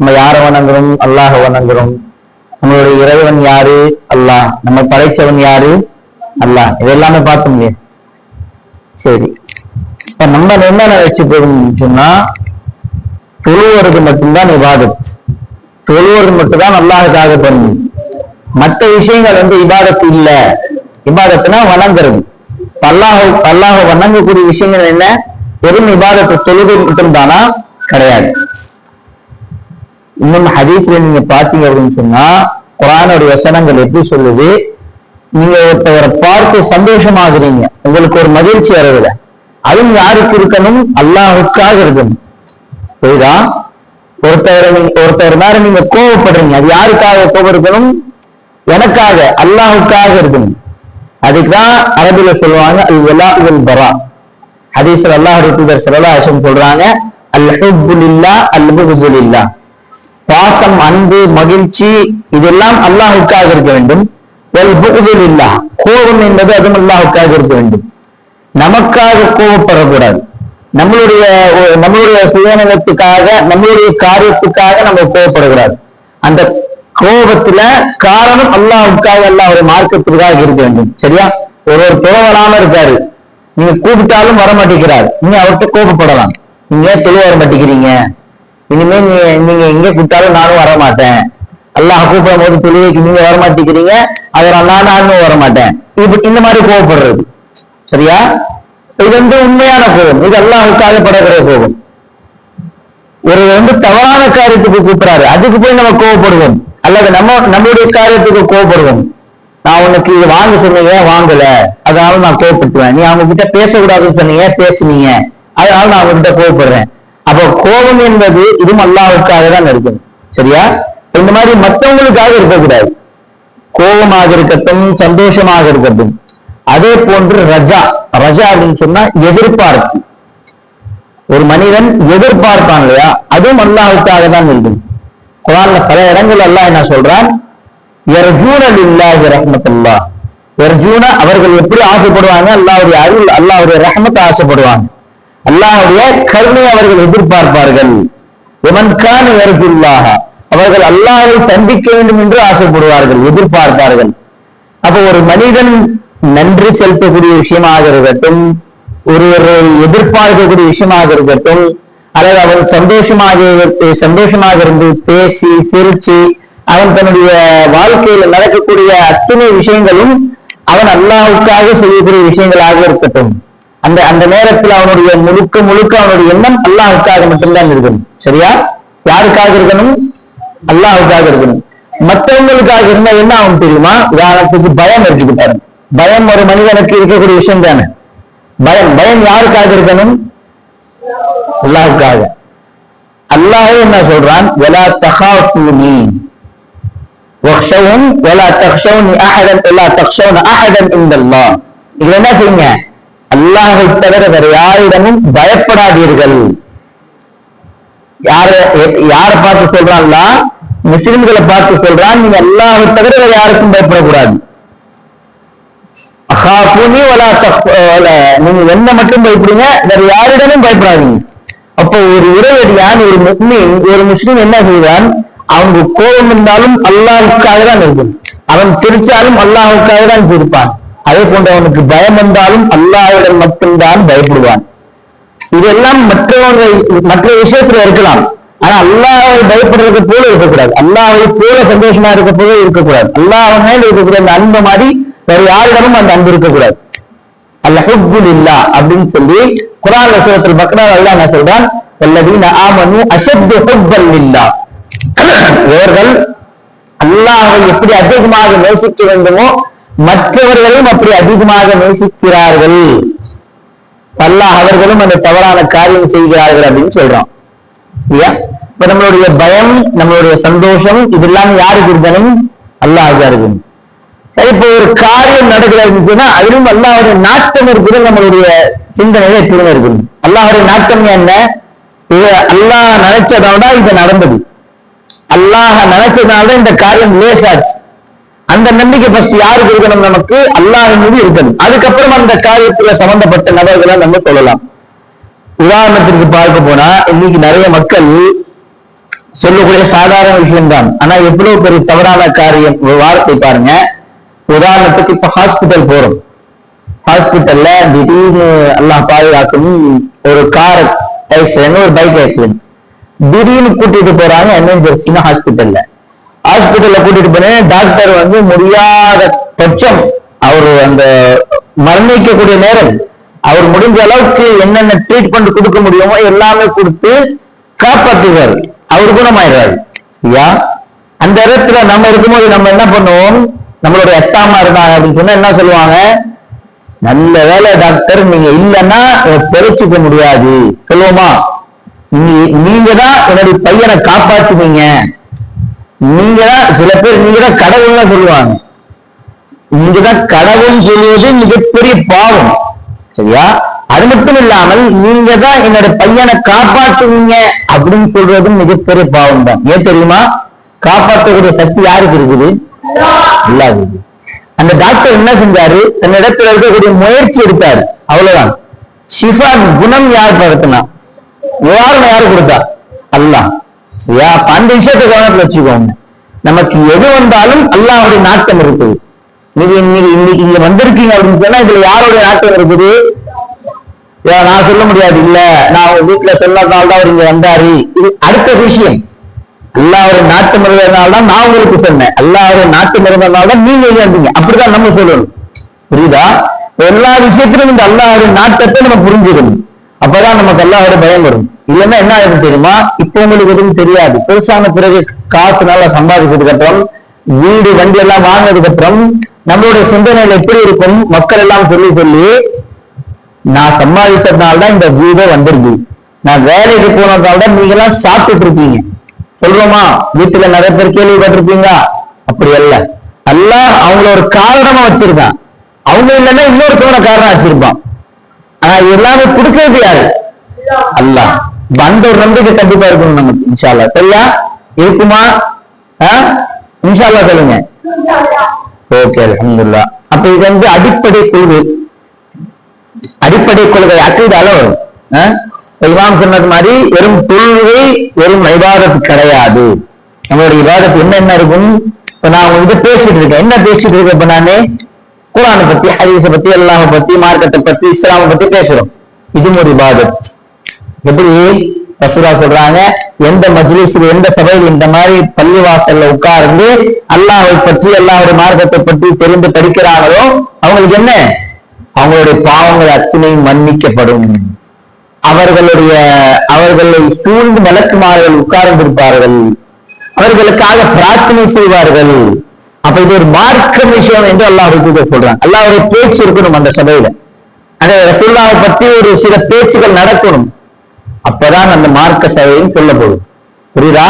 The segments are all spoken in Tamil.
நம்ம யாரை வணங்குறோம்? அல்லாஹ வணங்குறோம். நம்மளுடைய இறைவன் யாரு? அல்லாஹ். நம்ம படைச்சவன் யாரு? அல்லாஹ். இதெல்லாமே பார்த்தோம் சரி. இப்ப நம்ம என்ன நினைச்சு போகணும்னு சொன்னா தொழுவது மட்டும்தான் இபாதத். தொழுவது மட்டும்தான் அல்லாஹுக்காக பண்ணும் மற்ற விஷயங்கள் வந்து இபாதத்து இல்ல. இபாதத்துனா வணங்குறது. பல்லாக பல்லாக வணங்கக்கூடிய விஷயங்கள் என்ன? வெறும் இபாதத்தை தொழுகை மட்டும்தானா? கிடையாது. இன்னும் ஹதீஸ்ல நீங்க பாத்தீங்க அப்படின்னு சொன்னா குரானுடைய வசனங்கள் எப்படி சொல்லுது? நீங்க ஒருத்தவரை பார்த்து சந்தோஷமாகுறீங்க. உங்களுக்கு ஒரு மகிழ்ச்சி வருதுல. அதுவும் யாருக்கு இருக்கணும்? அல்லாஹுக்காக இருக்கணும். புரியுதா? ஒருத்தவரை நீங்க ஒருத்தவர் மேல நீங்க கோவப்படுறீங்க. அது யாருக்காக கோபம் இருக்கணும்? எனக்காக அல்லாஹுக்காக இருக்கணும். அதுக்குதான் அரபில சொல்லுவாங்க அல் வலா இல் பரா ஹதீஸ்ல அல்லாஹ் தூதர் ஸல்லல்லாஹு சொல்றாங்க அல் ஹுப்பு லில்லாஹ் அல் புகுது இல்லா பாசம் அன்பு மகிழ்ச்சி இதெல்லாம் அல்லாஹுக்காக இருக்க வேண்டும். வல் கோபம் என்பது அதுவும் அல்லாஹுக்காக இருக்க வேண்டும். நமக்காக கோபப்படக்கூடாது. நம்மளுடைய நம்மளுடைய சுயநலத்துக்காக நம்மளுடைய காரியத்துக்காக நம்ம கோபப்படக்கூடாது. அந்த கோபத்துல காரணம் அல்லாஹுக்காக அல்ல ஒரு மார்க்கத்திற்காக இருக்க வேண்டும். சரியா? ஒரு ஒரு தொலை வராம இருக்காரு. நீங்க கூப்பிட்டாலும் வர மாட்டேங்கிறார் நீங்க அவர்கிட்ட கோபப்படலாம். நீங்க ஏன் வர மாட்டேங்கிறீங்க இனிமே நீங்க நீங்க எங்க கூப்பிட்டாலும் நானும் வர மாட்டேன் அல்லாஹ் கூப்பிடும் போது தொழுகைக்கு நீங்க வர மாட்டேங்கிறீங்க அதனால நான் நானும் வர மாட்டேன் இப்ப இந்த மாதிரி கோவப்படுறது. சரியா? இது வந்து உண்மையான கோபம். இது அல்லாஹுக்காக படக்கிற கோபம். ஒரு வந்து தவறான காரியத்துக்கு கூப்பிடுறாரு. அதுக்கு போய் நம்ம கோவப்படுவோம். அல்லது நம்ம நம்மளுடைய காரியத்துக்கு கோவப்படுவோம். நான் உனக்கு இது வாங்க சொன்னீங்க வாங்கல? அதனால நான் கோவப்பட்டுவேன் நீ அவங்க கிட்ட பேசக்கூடாதுன்னு சொன்னீங்க பேசுனீங்க? அதனால நான் அவங்க கிட்ட கோவப்படுறேன். அப்போ கோபம் என்பது இதுவும் அல்லாவுக்காக தான் இருக்கும் சரியா? இந்த மாதிரி மற்றவங்களுக்காக இருக்கக்கூடாது. கோபமாக இருக்கட்டும் சந்தோஷமாக இருக்கட்டும். அதே போன்று ரஜா ரஜா அப்படின்னு சொன்னா எதிர்பார்ப்பு. ஒரு மனிதன் எதிர்பார்ப்பான் இல்லையா? அதுவும் அல்லாவுக்காக தான் இருக்கும் குரான்ல பல இடங்கள் அல்லாஹ் என்ன சொல்றான்? எர்ஜூன லில்லாஹி ரஹ்மத்துல்லாஹ். எர்ஜூன அவர்கள் எப்படி ஆசைப்படுவாங்க? அல்லாவுடைய அருள் அல்லாவுடைய ரஹமத்தை ஆசைப்படுவாங்க. அல்லாஹுடைய கருணை அவர்கள் எதிர்பார்ப்பார்கள். எமன்கான எர்ஜுல்லாஹ அவர்கள் அல்லாஹ்வை சந்திக்க வேண்டும் என்று ஆசைப்படுவார்கள் எதிர்பார்ப்பார்கள். அப்ப ஒரு மனிதன் நன்றி செலுத்தக்கூடிய விஷயமாக இருக்கட்டும் ஒருவரை எதிர்பார்க்கக்கூடிய விஷயமாக இருக்கட்டும் அல்லது அவன் சந்தோஷமாக சந்தோஷமாக இருந்து பேசி சிரிச்சு அவன் தன்னுடைய வாழ்க்கையில நடக்கக்கூடிய அத்தனை விஷயங்களும் அவன் அல்லாவுக்காக செய்யக்கூடிய விஷயங்களாக இருக்கட்டும். அந்த அந்த நேரத்தில் அவனுடைய முழுக்க முழுக்க அவனுடைய எண்ணம் அல்லாஹ்வுக்காக மட்டும்தான் இருக்கணும். சரியா? யாருக்காக இருக்கணும்? அல்லாஹ்வுக்காக இருக்கணும். மற்றவங்களுக்காக இருந்தா என்ன ஆகும் தெரியுமா? உதாரணத்துக்கு பயம் எடுத்துக்கிட்டாரு பயம் ஒரு மனிதனுக்கு இருக்கக்கூடிய விஷயம் தானே. பயம் பயம் யாருக்காக இருக்கணும்? அல்லாஹுக்காக. அல்லாஹ் என்ன சொல்றான்? வெலா தகாஃபூனி வக்ஷவும் வெலா தக்ஷவுனி அஹதன் வெலா தக்ஷவுன அஹதன் இந்த இது என்ன செய்யுங்க? அல்லாஹை தவிர வேற யாரிடமும் பயப்படாதீர்கள். யார யாரை பார்த்து சொல்றான்ல முஸ்லிம்களை பார்த்து சொல்றான் நீங்க அல்லாஹை தவிர வேற யாருக்கும் பயப்படக்கூடாது. நீங்க என்ன மட்டும் பயப்படுங்க வேற யாரிடமும் பயப்படாதீங்க. அப்போ ஒரு உறவடியான் ஒரு முஸ்லீம் ஒரு முஸ்லீம் என்ன செய்வான்? அவங்க கோபம் இருந்தாலும் அல்லாஹுக்காக தான் இருக்கும். அவன் சிரிச்சாலும் அல்லாஹுக்காக தான் சிரிப்பான் அதே போன்று அவனுக்கு பயம் வந்தாலும் அல்லாவிடம் மட்டும்தான் பயப்படுவான். இதெல்லாம் மற்றவர்கள் மற்ற விஷயத்துல இருக்கலாம். ஆனா அல்லாவை பயப்படுறது போல இருக்கக்கூடாது. அல்லாவை போல சந்தோஷமா இருக்க போல இருக்கக்கூடாது. அல்லாஹ் மேல இருக்கக்கூடிய அந்த அன்பு மாதிரி வேற யாரிடமும் அந்த அன்பு இருக்கக்கூடாது. அல்ல ஹுப்புல் இல்லா அப்படின்னு சொல்லி குரான் வசனத்தில் பக்ரா அல்லா என்ன சொல்றான்? அல்லதீன ஆமனு அஷத்து ஹுப்பல் இல்லா இவர்கள் அல்லாஹை எப்படி அதிகமாக நேசிக்க வேண்டுமோ மற்றவர்களும் அப்படி அதிகமாக நேசிக்கிறார்கள். அல்லாஹ் அவர்களும் அந்த தவறான காரியம் செய்கிறார்கள் அப்படின்னு சொல்றோம் இல்லையா? இப்ப நம்மளுடைய பயம் நம்மளுடைய சந்தோஷம் இதெல்லாம் யாருக்கு இருக்கணும்? அல்லாஹ் இருக்கும் இப்போ ஒரு காரியம் நடக்கிறதுன்னா அதிலும் அல்லாஹுடைய நாட்டம் இருக்குது நம்மளுடைய சிந்தனையில எப்படியும் இருக்கணும். அல்லாஹுடைய நாட்டம் என்ன? இது அல்லாஹ் நினைச்சதோட இது நடந்தது. அல்லாஹ் நினைச்சதுனால இந்த காரியம் லேசாச்சு. அந்த நம்பிக்கை ஃபர்ஸ்ட் யாருக்கு இருக்கணும் நமக்கு? அல்லாஹ் மீது இருக்கணும். அதுக்கப்புறம் அந்த காரியத்துல சம்பந்தப்பட்ட நபர்களை நம்ம சொல்லலாம். உதாரணத்திற்கு பார்க்க போனா இன்னைக்கு நிறைய மக்கள் சொல்லக்கூடிய சாதாரண விஷயம்தான். ஆனா எவ்வளவு பெரிய தவறான காரியம் ஒரு வார்த்தை பாருங்க. உதாரணத்துக்கு இப்ப ஹாஸ்பிட்டல் போறோம். ஹாஸ்பிட்டல்ல திடீர்னு எல்லாம் பாதுகாக்கும் ஒரு கார் ஆக்சிடென்ட் ஒரு பைக் ஆக்சிடென்ட் திடீர்னு கூட்டிட்டு போறாங்க எமர்ஜென்சினா ஹாஸ்பிட்டல்ல ஹாஸ்பிட்டல்ல கூட்டிட்டு போனேன். டாக்டர் வந்து முடியாத பட்சம் அவர் அந்த மரணிக்கக்கூடிய நேரம் அவர் முடிஞ்ச அளவுக்கு என்னென்ன ட்ரீட்மெண்ட் கொடுக்க முடியுமோ எல்லாமே கொடுத்து காப்பாற்றுவார் அவர் குணமாயிடுறாரு ஐயா அந்த இடத்துல நம்ம இருக்கும்போது நம்ம என்ன பண்ணுவோம்? நம்மளுடைய எத்தாமா இருந்தாங்க அப்படின்னு சொன்னா என்ன சொல்லுவாங்க? நல்ல வேலை டாக்டர் நீங்க இல்லைன்னா தெரிச்சுக்க முடியாது. சொல்லுவோமா? நீ- நீங்க தான் என்னுடைய பையனை காப்பாத்துவீங்க. நீங்க தான் சில பேர் நீங்க தான் கடவுள்னு சொல்லுவாங்க. நீங்க தான் கடவுள் சொல்லுவது மிகப்பெரிய பாவம். சரியா? அது மட்டும் இல்லாமல் நீங்க தான் என்னோட பையனை காப்பாத்துவீங்க அப்படின்னு சொல்றதும் மிகப்பெரிய பாவம் தான். ஏன் தெரியுமா? காப்பாற்றக்கூடிய சக்தி யாருக்கு இருக்குது? இல்லாது அந்த டாக்டர் என்ன செஞ்சாரு? தன்னிடத்துல இருக்கக்கூடிய முயற்சி எடுத்தாரு. அவ்வளவுதான். ஷிஃபா குணம் யார் படுத்தினா? நிவாரணம் யாரு கொடுத்தா? அல்லாஹ். இல்லையா அப்ப அந்த விஷயத்தை கவனத்துல வச்சுக்கோங்க. நமக்கு எது வந்தாலும் அல்லாவுடைய நாட்டம் இருக்குது நீங்க இன்னைக்கு இன்னைக்கு இங்க வந்திருக்கீங்க அப்படின்னு சொன்னா இதுல யாருடைய நாட்டம் இருக்குது? ஏன் நான் சொல்ல முடியாது. இல்ல நான் உங்க வீட்டுல சொன்னதால தான் அவர் இங்க வந்தாரு. இது அடுத்த விஷயம். அல்லாவுடைய நாட்டம் இருந்ததுனால தான் நான் உங்களுக்கு சொன்னேன். அல்லாவுடைய நாட்டம் இருந்ததுனால தான் நீங்க இங்க வந்தீங்க. அப்படிதான் நம்ம சொல்லணும். புரியுதா? எல்லா விஷயத்திலும் இந்த அல்லாவுடைய நாட்டத்தை நம்ம புரிஞ்சுக்கணும். அப்பதான் நமக்கு எல்லாரோட பயம் வரும். இல்லைன்னா என்ன ஆகும் தெரியுமா? இப்போ உங்களுக்கு எதுவும் தெரியாது. பெருசான பிறகு காசு நல்லா சம்பாதிச்சதுக்கு அப்புறம் வீடு வண்டி எல்லாம் வாங்கினதுக்கு அப்புறம் நம்மளுடைய சிந்தனைகள் எப்படி இருக்கும்? மக்கள் எல்லாம் சொல்லி சொல்லி நான் சம்பாதிச்சதுனால தான் இந்த வீடே வந்திருக்கு. நான் வேலைக்கு போனதால தான் நீங்க எல்லாம் சாப்பிட்டுட்டு இருக்கீங்க. சொல்றோமா வீட்டுல நிறைய பேர் கேள்விப்பட்டிருப்பீங்க அப்படி அல்ல. அல்ல அவங்கள ஒரு காரணமா வச்சிருக்கான். அவங்க இல்லைன்னா இன்னொருத்தவன காரணம் வச்சிருப்பான். ஆனா எல்லாமே கொடுக்கிறது யாரு? அல்ல இப்ப அந்த ஒரு நம்பிக்கை கண்டிப்பா இருக்கணும் நமக்கு இன்ஷால்லா சரியா? இருக்குமா? இன்ஷால்லா இன்ஷா அல்லாஹ் சொல்லுங்க. ஓகே அலமதுல்லா அப்ப இது வந்து அடிப்படை கொள்கை. அடிப்படை கொள்கை அக்கீதால வரும். இமாம் சொன்னது மாதிரி வெறும் தொழுகை வெறும் விவாதத்து கிடையாது. நம்மளுடைய விவாதத்து என்ன இருக்கும்? இப்ப நான் உங்ககிட்ட பேசிட்டு இருக்கேன். என்ன பேசிட்டு இருக்கேன் இப்ப நானு? குரானை பத்தி ஹதீஸ பத்தி அல்லாஹ் பத்தி மார்க்கத்தை பத்தி இஸ்லாமை பத்தி பேசுறோம். இதுவும் ஒரு இபாதத். எப்படி ரசூலா சொல்றாங்க எந்த மஜ்லிஸில் எந்த சபையில் இந்த மாதிரி பள்ளிவாசல்ல உட்கார்ந்து அல்லாஹை பற்றி அல்லாஹ்வுடைய மார்க்கத்தை பற்றி தெரிந்து படிக்கிறாங்களோ அவங்களுக்கு என்ன? அவங்களுடைய பாவங்கள் அத்தனையும் மன்னிக்கப்படும். அவர்களுடைய அவர்களை சூழ்ந்து மலக்குமார்கள் உட்கார்ந்திருப்பார்கள். அவர்களுக்காக பிரார்த்தனை செய்வார்கள். அப்ப இது ஒரு மார்க்க விஷயம் என்று அல்லாஹ் சொல்றாங்க ஒரு பேச்சு இருக்கணும் அந்த சபையில. அந்த ரசுல்லாவை பற்றி ஒரு சில பேச்சுகள் நடக்கணும். அப்பதான் அந்த மார்க்க சபையும் சொல்ல போகுது. புரியுதா?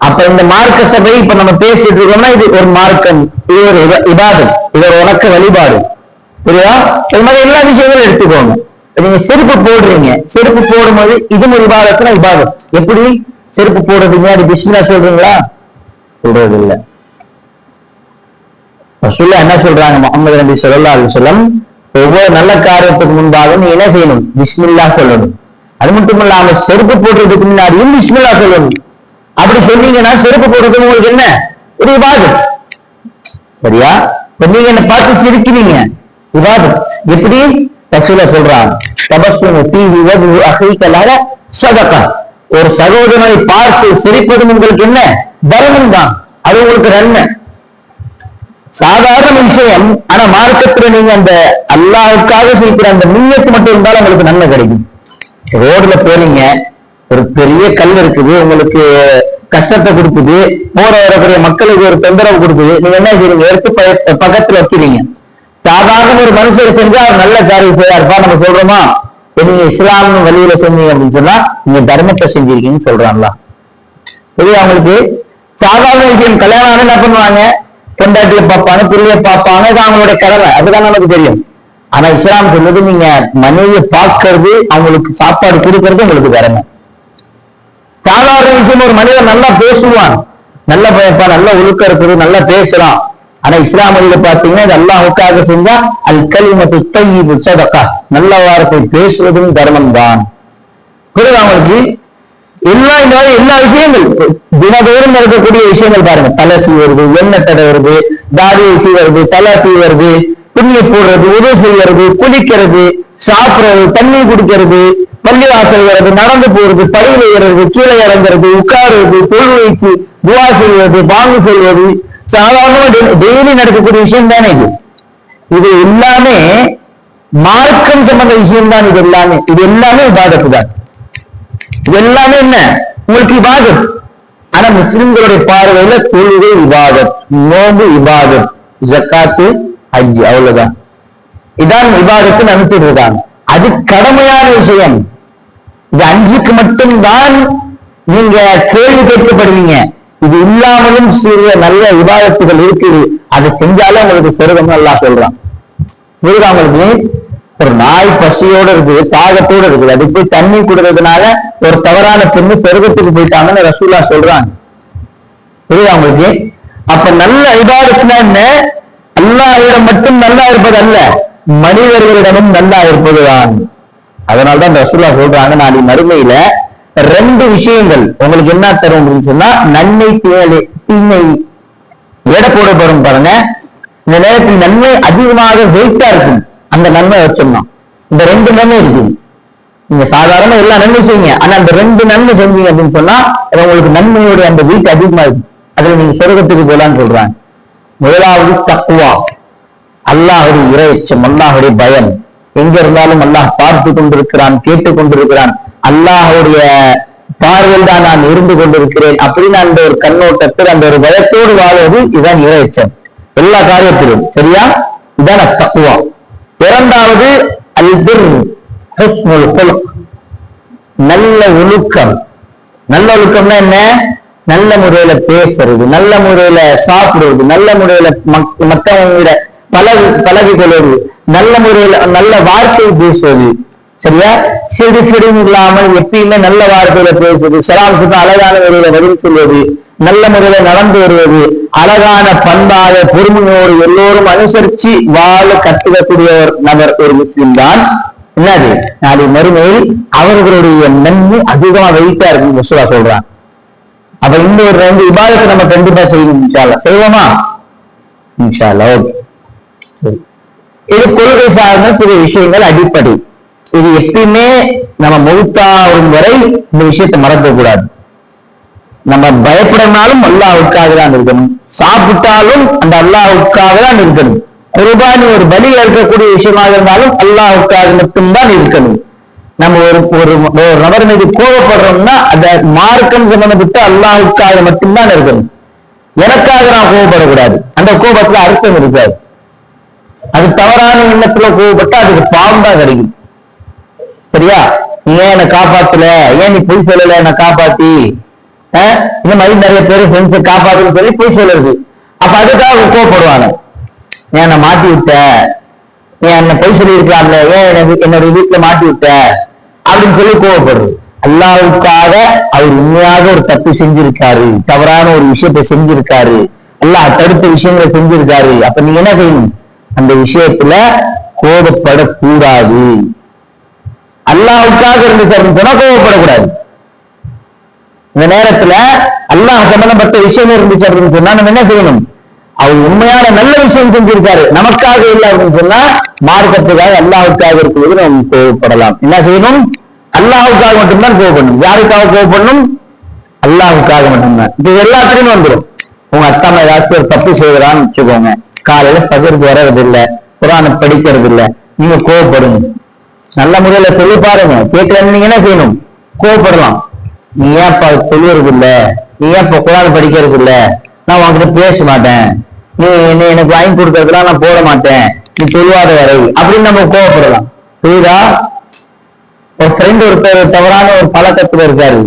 அப்ப இந்த மார்க்க சபை இப்ப நம்ம பேசிட்டு இருக்கோம்னா இது ஒரு மார்க்கம் இது ஒரு இபாதம் இது ஒரு உனக்க வழிபாடு. புரியுதா? இது மாதிரி எல்லா விஷயங்களும் எடுத்துக்கோங்க. நீங்க செருப்பு போடுறீங்க. செருப்பு போடும்போது இது ஒரு இபாதத்துனா இபாதம் எப்படி? செருப்பு போடுறதுக்கு முன்னாடி பிஸ்மிலா சொல்றீங்களா? சொல்றது இல்ல ரசூல்லா என்ன சொல்றாங்க? முகமது நபி சொல்லா சொல்லம் ஒவ்வொரு நல்ல காரியத்துக்கு முன்பாக நீ என்ன செய்யணும்? பிஸ்மில்லா சொல்லணும். அது மட்டும் இல்லாம செருப்பு போடுறதுக்கு முன்னாடியும் பிஸ்மில்லா சொல்லணும். அப்படி சொன்னீங்கன்னா செருப்பு போடுறது உங்களுக்கு என்ன? ஒரு விவாதம் சரியா? இப்ப நீங்க என்ன பார்த்து சிரிக்கிறீங்க. விவாதம் எப்படி? ரசூலா சொல்றாங்க தபஸ்ஸுமு ஃபீ வஜ்ஹி சதகா. ஒரு சகோதரனை பார்த்து சிரிப்பதும் உங்களுக்கு என்ன? தர்மம் தான் அது உங்களுக்கு நன்மை. சாதாரண விஷயம் ஆனா மார்க்கத்துல நீங்க அந்த அல்லாவுக்காக செய்கிற அந்த நீயத்து மட்டும் இருந்தாலும் உங்களுக்கு நன்மை கிடைக்கும். ரோட்ல போறீங்க ஒரு பெரிய கல் இருக்குது உங்களுக்கு கஷ்டத்தை கொடுக்குது போற வரக்கூடிய மக்களுக்கு ஒரு தொந்தரவு கொடுக்குது நீங்க என்ன செய்றீங்க? எடுத்து ப- பக்கத்துல வைக்கிறீங்க. சாதாரண ஒரு மனுஷர் செஞ்சா நல்ல காரியம் செய்யாருப்பா நம்ம சொல்றோமா? நீங்க இஸ்லாம் வழியில செஞ்சீங்க அப்படின்னு சொன்னா நீங்க தர்மத்தை செஞ்சிருக்கீங்கன்னு சொல்றாங்களா இது அவங்களுக்கு சாதாரண விஷயம் கல்யாணம் என்ன பண்ணுவாங்க? பொண்டாட்டிய பார்ப்பாங்க பிள்ளைய பார்ப்பாங்க இது அவங்களுடைய கடமை. அதுதான் நமக்கு தெரியும். ஆனா இஸ்லாம் சொல்றது நீங்க மனைவியை பார்க்கறது அவங்களுக்கு சாப்பாடு கொடுக்கறது உங்களுக்கு கடமை. சாதாரண விஷயம் ஒரு மனிதன் நல்லா பேசுவான். நல்ல பயப்பா நல்ல ஒழுக்கம் இருக்குது நல்லா பேசலாம். ஆனா இஸ்லாம் மொழியில பாத்தீங்கன்னா இது அல்லாஹுக்காக செஞ்சா அல் கலிமத்து தையிபு சதகா. நல்ல வார்த்தை பேசுவதும் தர்மம் தான் பிறகு அவங்களுக்கு எல்லா இந்த மாதிரி எல்லா விஷயங்கள். தினதோறும் நடக்கக்கூடிய விஷயங்கள் பாருங்க. தலை சீவருது எண்ணெய் தடவுறது தாடியை சீவருது தலை சீவுறது துணியை போடுறது உதவி செய்யறது குளிக்கிறது சாப்பிடுறது தண்ணி குடிக்கிறது பள்ளிவாசல் வர்றது நடந்து போறது படியில் ஏறது கீழே இறங்குறது உட்காருறது தொழுவைக்கு துவா செய்வது பாங்கு செய்வது சாதாரணமா டெய்லி நடக்கக்கூடிய விஷயம் தானே இது. இது எல்லாமே மார்க்கம் சம்பந்த விஷயம் தான் இது எல்லாமே. இது எல்லாமே விவாதத்து தான் எல்லாமே என்ன? உங்களுக்கு இபாதத். ஆனா முஸ்லிம்களுடைய பார்வையில தொழுகை இபாதத் நோம்பு இபாதத் ஜக்காத்து ஹஜ் அவ்வளவுதான். இதான் விவாதத்தின் அனுப்பிடுதான் இருக்காங்க அது கடமையான விஷயம். இது அஞ்சுக்கு மட்டும்தான் நீங்க கேள்வி கேட்கப்படுவீங்க. இது இல்லாமலும் சிறிய நல்ல விவாதத்துகள் இருக்குது. அதை செஞ்சாலும் உங்களுக்கு பெருகம் நல்லா சொல்றான். புரியுதா உங்களுக்கு ஒரு நாய் பசியோட இருக்குது தாகத்தோட இருக்குது. அது போய் தண்ணி கொடுக்கறதுனால ஒரு தவறான பெண்ணு பெருகத்துக்கு போயிட்டாங்கன்னு ரசூலா சொல்றாங்க. புரியுதா உங்களுக்கு? அப்ப நல்ல இபாதத்துனா என்ன? அல்லாஹ்விடம் மட்டும் நல்லா இருப்பது அல்ல மனிதர்களிடமும் நல்லா இருப்பதுதான் அதனால்தான் ரசூலா சொல்றாங்க. நாளை மறுமையில ரெண்டு விஷயங்கள் உங்களுக்கு என்ன தரும் அப்படின்னு சொன்னா நன்மை தீமை தீமை எடை போடப்படும் பாருங்க. இந்த நேரத்தில் நன்மை அதிகமாக வெயிட்டா இருக்கும். அந்த நன்மை வச்சோம்னா இந்த ரெண்டு நன்மை இருக்குது. நீங்க சாதாரண எல்லா நன்மை செய்யுங்க. ஆனா அந்த ரெண்டு நன்மை செஞ்சீங்க அப்படின்னு சொன்னா உங்களுக்கு நன்மையுடைய அந்த வீட்டு அதிகமா இருக்கு. அதுல நீங்க சொர்க்கத்துக்கு போலான்னு சொல்றாங்க. முதலாவது தக்குவா அல்லாஹுடைய இறைச்சம் அல்லாஹுடைய பயம் எங்க இருந்தாலும் அல்லாஹ் பார்த்து கொண்டிருக்கிறான் கேட்டுக் கொண்டிருக்கிறான். அல்லாஹுடைய பார்வையில் தான் நான் இருந்து கொண்டிருக்கிறேன் அப்படின்னு அந்த ஒரு கண்ணோட்டத்தில் அந்த ஒரு பயத்தோடு வாழ்வது இதுதான் இறைச்சம் எல்லா காரியத்திலும் சரியா? இதான் தக்குவா இரண்டாவது அல்பிர் ஹுஸ்னுல் குலுக் நல்ல ஒழுக்கம். நல்ல ஒழுக்கம்னா என்ன? நல்ல முறையில பேசுறது நல்ல முறையில சாப்பிடுவது நல்ல முறையில மக்- மத்தவங்களோட பழகு பழகி கொள்வது நல்ல முறையில நல்ல வார்த்தை பேசுவது. சரியா? சிடு சிடுன்னு இல்லாமல் எப்பயுமே நல்ல வார்த்தையில பேசுவது சலாம் அழகான முறையில பதில் சொல்வது. நல்ல முறையில நடந்து வருவது அழகான பண்பாக பொறுமையோடு எல்லோரும் அனுசரிச்சு வாழ கற்றுக்கக்கூடிய ஒரு நபர் ஒரு முஸ்லிம் தான். என்னது? நாளை மறுமையில் அவர்களுடைய நன்மை அதிகமா வெயிட்டா இருக்குன்னு ரசூலா சொல்றான். அப்ப இந்த ஒரு ரெண்டு விவாதத்தை நம்ம கண்டிப்பா செய்யணும் இன்ஷால்லா செய்வோமா? இன்ஷால்லா ஓகே. சரி. இது கொள்கை சார்ந்த சில விஷயங்கள் அடிப்படை. இது எப்பயுமே நம்ம மௌத்தாகும் வரை இந்த விஷயத்தை மறக்க கூடாது நம்ம பயப்படனாலும் அல்லாவுக்காக தான் இருக்கணும். சாப்பிட்டாலும் அந்த அல்லாவுக்காக தான் இருக்கணும். குர்பானி ஒரு பலி இருக்கக்கூடிய விஷயமாக இருந்தாலும் அல்லாவுக்காக மட்டும்தான் இருக்கணும். நம்ம ஒரு ஒரு ஒரு நபர் மீது கோபப்படுறோம்னா அந்த மார்க்கம் சம்பந்தப்பட்டு அல்லாவுக்காக மட்டும்தான் இருக்கணும். எனக்காக நான் கோபப்படக்கூடாது. அந்த கோபத்துல அர்த்தம் இருக்காது. அது தவறான எண்ணத்துல கோபப்பட்டா அதுக்கு பாவம் தான் கிடைக்கும். சரியா? நீ ஏன் என்னை காப்பாத்தல? ஏன் நீ பொய் சொல்லல? என்னை காப்பாத்தி? இந்த மாதிரி நிறைய பேர் ஃப்ரெண்ட்ஸை காப்பாத்துன்னு சொல்லி போய் சொல்லுறது. அப்ப அதுக்காக கோவப்படுவாங்க. ஏன் என்னை மாட்டி விட்ட? ஏன் என்ன பொய் சொல்லி ஏன் என்னை என்னுடைய வீட்டுல மாட்டி விட்ட? அப்படின்னு சொல்லி கோவப்படுறது. அல்லாவுக்காக அவர் உண்மையாக ஒரு தப்பு செஞ்சிருக்காரு. தவறான ஒரு விஷயத்தை செஞ்சிருக்காரு. அல்லாஹ் தடுத்த விஷயங்களை செஞ்சிருக்காரு. அப்ப நீங்க என்ன செய்யணும்? அந்த விஷயத்துல கோபப்படக்கூடாது அல்லாவுக்காக இருந்து சார் சொன்னா கோபப்படக்கூடாது இந்த நேரத்துல அல்லாஹ் சம்பந்தப்பட்ட விஷயம் இருந்துச்சு அப்படின்னு சொன்னா நம்ம என்ன செய்யணும்? அவர் உண்மையான நல்ல விஷயம் செஞ்சிருக்காரு. நமக்காக இல்லை அப்படின்னு சொன்னா மார்க்கத்துக்காக அல்லாஹ்வுக்காக இருக்கிறது நம்ம கோவப்படலாம். என்ன செய்யணும்? அல்லாஹ்வுக்காக மட்டும்தான் கோவப்படணும். யாருக்காக கோவப்படணும்? அல்லாஹ்வுக்காக மட்டும்தான். இது எல்லாத்துலயும் வந்துடும் உங்க அத்தாம ஏதாச்சும் ஒரு தப்பு செய்யறான்னு வச்சுக்கோங்க. காலையில பகிர்ந்து வர்றது இல்ல குரானை படிக்கிறது இல்ல நீங்க கோவப்படுங்க நல்ல முறையில சொல்லி பாருங்க. கேட்கலன்னு நீங்க என்ன செய்யணும்? கோவப்படலாம். நீ ஏன் சொல்லுறது இல்ல நீ ஏன்ப்பா குரான் படிக்கிறது இல்ல நான் உன்கிட்ட பேச மாட்டேன். நீ என்ன எனக்கு வாங்கி கொடுக்கறதுலாம் நான் போட மாட்டேன். நீ சொல்லுவாத வரை அப்படின்னு நம்ம கோவப்படலாம். புரியுதா? ஒரு ஃப்ரெண்ட் ஒருத்தர் தவறான ஒரு பழக்கத்துல இருக்காரு.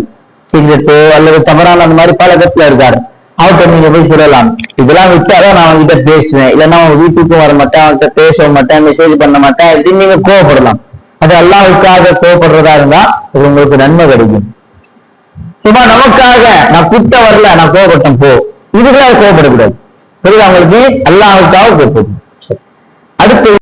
சிகரெட்டோ அல்லது தவறான அந்த மாதிரி பழக்கத்துல இருக்காரு. அவர்கிட்ட நீங்க போய் சொல்லலாம். இதெல்லாம் விட்டாதான் நான் அவன்கிட்ட பேசுவேன். இல்லைன்னா அவன் வீட்டுக்கும் வர மாட்டேன் அவன்கிட்ட பேச மாட்டேன் மெசேஜ் பண்ண மாட்டேன் அப்படின்னு நீங்க கோவப்படலாம். அது அல்லாஹ்வுக்காக கோவப்படுறதா இருந்தா அது உங்களுக்கு நன்மை கிடைக்கும். சும்மா நமக்காக நான் குட்ட வரல நான் கோபப்பட்டேன் போ. இதுக்காக கோபப்படக்கூடாது அவங்களுக்கு உங்களுக்கு? அல்லாஹ்வுக்காக கோவப்படும் அடுத்து